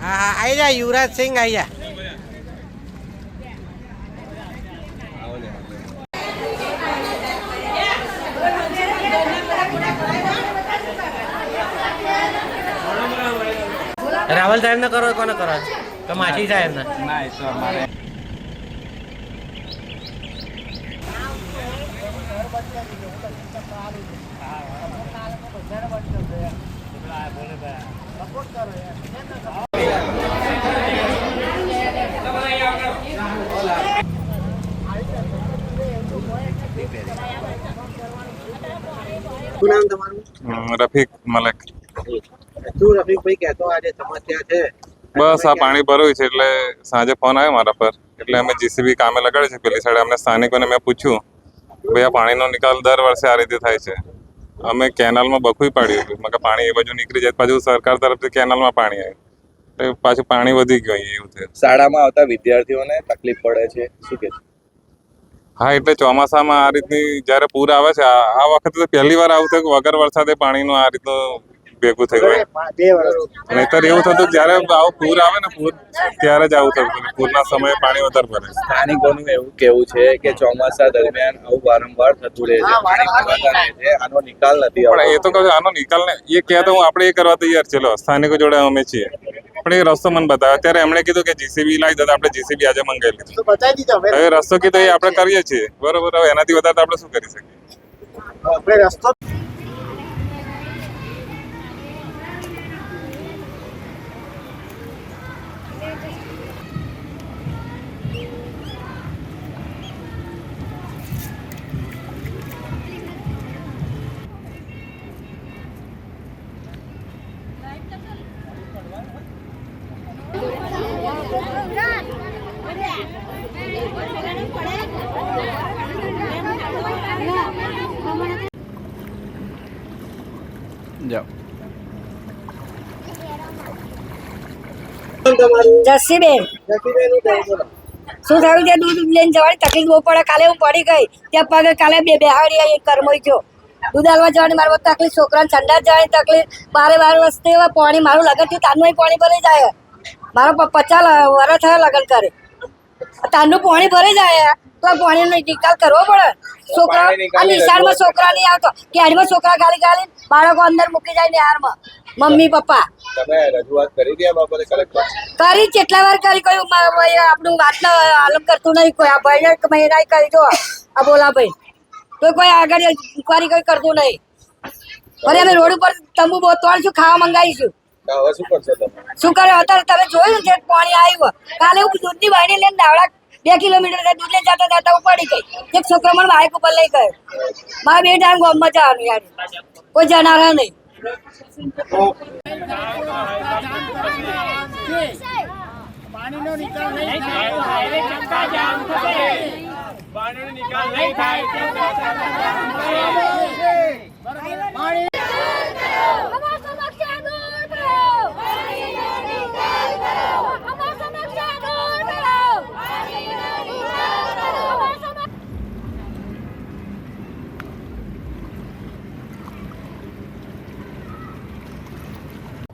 હા હા આવી જા યુવરાજ સિંહ આવી જા રાવલ સાહેબ ને કરો કોને કરો? તો માછી સાહેબ ને. ના એ તો અમારે. શું નામ તમારું? હમ, રફીક મલેક. શું રફીકભાઈ કહેતો આજે સમસ્યા છે. બસ આ પાણી ભર્યું છે એટલે સાંજે ફોન આવ્યો મારા પર. એટલે અમે જીસીબી કામે લગાડે છે. પેલી સાઈડ અમને સ્થાનિકોને મેં પૂછ્યું ભાઈ આ પાણીનો નિકાલ દર વર્ષે આ રીતે થાય છે. અમે કેનાલમાં બખુઈ પાડ્યું હતું. મગર પાણી એ બાજુ નીકળી જાય. પાછું સરકાર તરફથી કેનાલમાં પાણી આવ્યું એટલે પાછું પાણી વધી ગયું એવું થયું. શાળામાં આવતા વિદ્યાર્થીઓને તકલીફ પડે છે. શું કે હા એટલે ચોમાસામાં આ રીતની જ્યારે પૂર આવે છે આ આ વખતે તો પહેલી વાર આવું થયું વગર વરસાદે પાણીનું આ રીતનું ભેગું થયું હોય. નહીતર એવું થતું કે જ્યારે આવું પૂર આવે ને પૂર ત્યારે જ આવું થતું પૂરના સમયે પાણી વધારે ભરે સ્થાનિકોનું એવું કેવું છે કે ચોમાસા દરમિયાન આવું વારંવાર થતું રહે છે. પાણી ભરાતા રહે છે આનો નિકાલ નથી પણ એ તો કહું આનો નિકાલ ને એ કહે તો હું આપણે એ કરવા તૈયાર છે સ્થાનિકો જોડે અમે છીએ. પણ એ રસ્તો મને બતાવ્યો ત્યારે એમણે કીધું કે જીસીબી લાવી દો આપણે જીસીબી આજે મંગાવી લીધું. તો બતાવી દીધો હવે. રસ્તો કીધો એ આપણે કરીએ છીએ. બરોબર હવે એનાથી વધારે તો આપણે શું કરી શકીએ? રસ્તો જાઓ જસીબેન. જસીબેનનું કહો બોલો. શું થયું છે દૂધ લઈને જવાની તકલીફ બહુ પડે? કાલે હું પડી ગઈ. ત્યાં પગે કાલે બે બેહાડી એક કરમોઈ ગયો. દૂધ આલવા જવાની મારે તકલીફ છોકરાને ઠંડા જવાની તકલીફ. બારે બાર હવે પાણી મારું લગન થયું તાનું પાણી ભરાઈ જાય. મારો પચાસ વર્ષ થયો લગન કરે. તાનું પાણી ભરાઈ જાય તો પાણી નો નિકાલ કરવો પડે. છોકરા આ નિશાળમાં છોકરા નહીં આવતો કેરીમાં છોકરા ગાલી ગાલી બાળકો અંદર મૂકી જાય નિહારમાં મમ્મી પપ્પા. તમે રજૂઆત કરી દે બાબતે કલેક્ટર. કરી કેટલા વાર કરી ભાઈ આપણું વાતનો આલમ કરતું નહીં. કોઈ આ ભાઈને મહિના કરી દો. આ બોલા ભાઈ. તો કોઈ આગળ ઇન્કવાયરી કોઈ કરતું નહીં. અરે અમે રોડ ઉપર તંબુ બહુ તોડશું ખાવા મંગાવીશું. શું કરે અત્યારે તમે જોયું છે પાણી આવ્યું કાલે હું દૂધની વાડી લઈને દાવડા બે કિલોમીટર દૂધ લઈ જતા જતા હું પડી ગઈ એક છોકરો મને બાઇક ઉપર લઈ ગયો મારા બે ટાઈમ ગામમાં જવાનું યાર કોઈ જનારા નહીં અમાર સમસ્યા દૂર કરો પાણીનો નિકાલ કરો અમાર સમસ્યા દૂર કરો પાણીનો નિકાલ કરો અમાર સમસ્યા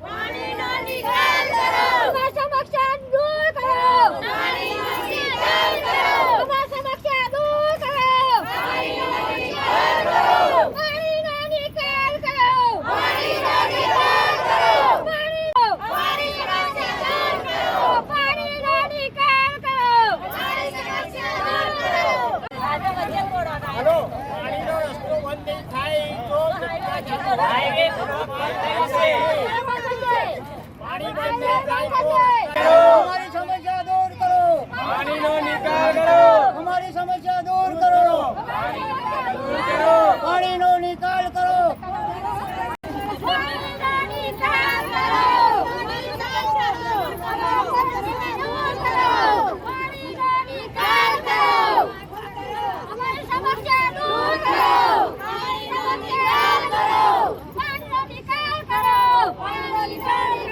પાણીનો નિકાલ કરો અમાર સમસ્યા દૂર કરો પાણીનો નિકાલ કરો અમાર સમસ્યા દૂર કરો પાણીનો નિકાલ કરો પાણીનો નિકાલ કરો પાણીનો નિકાલ કરો પાણીનો પાણીનો નિકાલ કરો પાણીનો નિકાલ કરો પાણીનો નિકાલ કરો આજે વચ્ચે મોડો હાલો પાણીનો રસ્તો બંધ નહીં થાય તો હાઈવે પાણી બંધ નહીં થાય તો અમારી સમસ્યા દૂર કરો પાણીનો નિકાલ કરો અમારી સમસ્યા દૂર કરો પાણીનો નિકાલ કરો પાણીનો નિકાલ કરો પાણીનો નિકાલ કરો પાણીનો નિકાલ કરો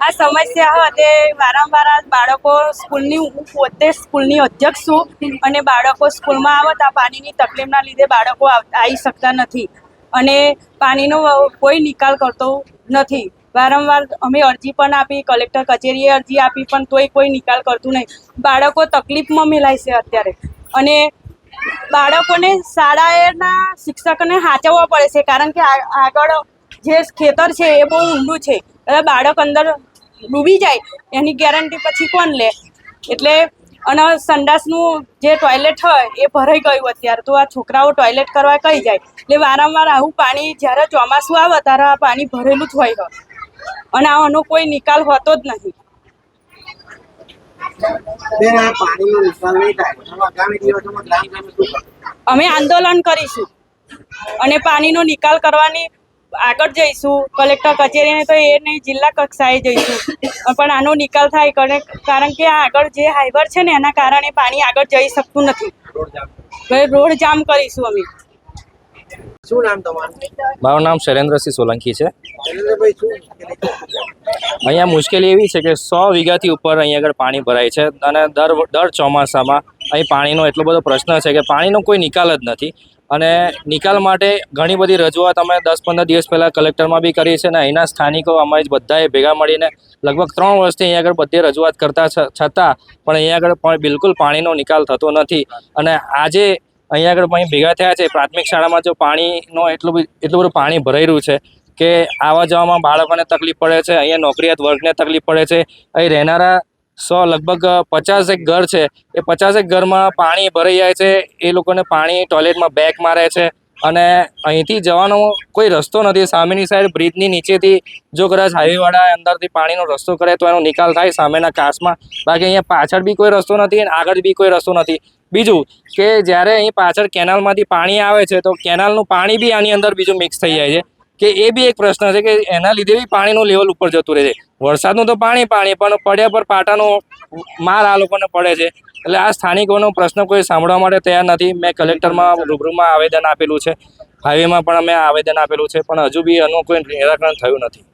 આ સમસ્યા છે? વારંવાર આ બાળકો સ્કૂલની, હું પોતે સ્કૂલની અધ્યક્ષ છું અને બાળકો સ્કૂલમાં આવતા પાણીની તકલીફના લીધે બાળકો આવી શકતા નથી. અને પાણીનો કોઈ નિકાલ કરતો નથી. વારંવાર અમે અરજી પણ આપી, કલેક્ટર કચેરીએ અરજી આપી, પણ તોય કોઈ નિકાલ કરતું નહીં. બાળકો તકલીફમાં મેલાય છે અત્યારે. અને બાળકોને શાળાએના શિક્ષકોને સાચવવા પડે છે, કારણ કે આગળ જે ખેતર છે એ બહુ ઊંડું છે. એટલે બાળક અંદર ડૂબી જાય એની ગેરંટી પછી કોણ લે? એટલે અને સંડાસનું જે ટોયલેટ હોય એ ભરાઈ ગયું અત્યારે. તો આ છોકરાઓ ટોયલેટ કરવા કઈ જાય? એટલે વારંવાર આવું પાણી જ્યારે ચોમાસું આવે ત્યારે આ પાણી ભરેલું જ હોય. અને આનો કોઈ નિકાલ હોતો જ નથી નહીં? અમે આંદોલન કરીશું. અને પાણીનો નિકાલ કરવાની આગળ જઈશું. કલેક્ટર કચેરીને તો એ નહીં જિલ્લા કક્ષાએ જઈશું. પણ આનો નિકાલ થાય કારણ કે આ આગળ જે હાઈવર છે ને એના કારણે પાણી આગળ જઈ શકતું નથી. રોડ જામ કરીશું અમે. શું નામ તમારું? મારું નામ શૈલેન્દ્રસિંહ સોલંકી છે? અહીંયા મુશ્કેલી એવી છે કે સો વીઘાથી ઉપર અહીંયા આગળ પાણી ભરાય છે અને દર દર ચોમાસામાં અહીં પાણીનો એટલો બધો પ્રશ્ન છે કે પાણીનો કોઈ નિકાલ જ નથી. અને નિકાલ માટે ઘણી બધી રજૂઆત અમે દસ પંદર દિવસ પહેલાં કલેક્ટરમાં બી કરી છે અને અહીંના સ્થાનિકો અમે બધાએ ભેગા મળીને લગભગ ત્રણ વર્ષથી અહીંયા આગળ બધી રજૂઆત કરતા છતાં પણ અહીંયા આગળ બિલકુલ પાણીનો નિકાલ થતો નથી. અને આજે અહીંયા આગળ અહીં ભેગા થયા છે, પ્રાથમિક શાળામાં જો પાણીનો એટલું એટલું બધું પાણી ભરાઈ રહ્યું છે કે આવવા જવામાં બાળકોને તકલીફ પડે છે, અહીંયા નોકરિયાત વર્ગને તકલીફ પડે છે. અહીં રહેનારા સો લગભગ પચાસેક ઘર છે. એ પચાસેક ઘરમાં પાણી ભરાઈ જાય છે. એ લોકોને પાણી ટોયલેટમાં બેક મારે છે. અને અહીંથી જવાનો કોઈ રસ્તો નથી. સામેની સાઈડ બ્રિજની નીચેથી જો કદાચ હાઈવેવાળા અંદરથી પાણીનો રસ્તો કરે તો એનો નિકાલ થાય સામેના કાસમાં બાકી અહીંયા પાછળ બી કોઈ રસ્તો નથી અને આગળ બી કોઈ રસ્તો નથી. બીજું કે જ્યારે અહીં પાછળ કેનાલમાંથી પાણી આવે છે તો કેનાલનું પાણી બી આની અંદર બીજું મિક્સ થઈ જાય છે. કે એ બી એક પ્રશ્ન છે કે એના લીધે બી પાણીનું લેવલ ઉપર જતું રહે છે. વરસાદનું તો પાણી પાણી, પણ પડ્યા પર પાટાનો માર આ લોકોને પડે છે. એટલે આ સ્થાનિકોનો પ્રશ્ન કોઈ સાંભળવા માટે તૈયાર નથી. મેં કલેક્ટરમાં રૂબરૂમાં આવેદન આપેલું છે. હાઈવેમાં પણ અમે આવેદન આપેલું છે, પણ હજુ બી એનું કોઈ નિરાકરણ થયું નથી.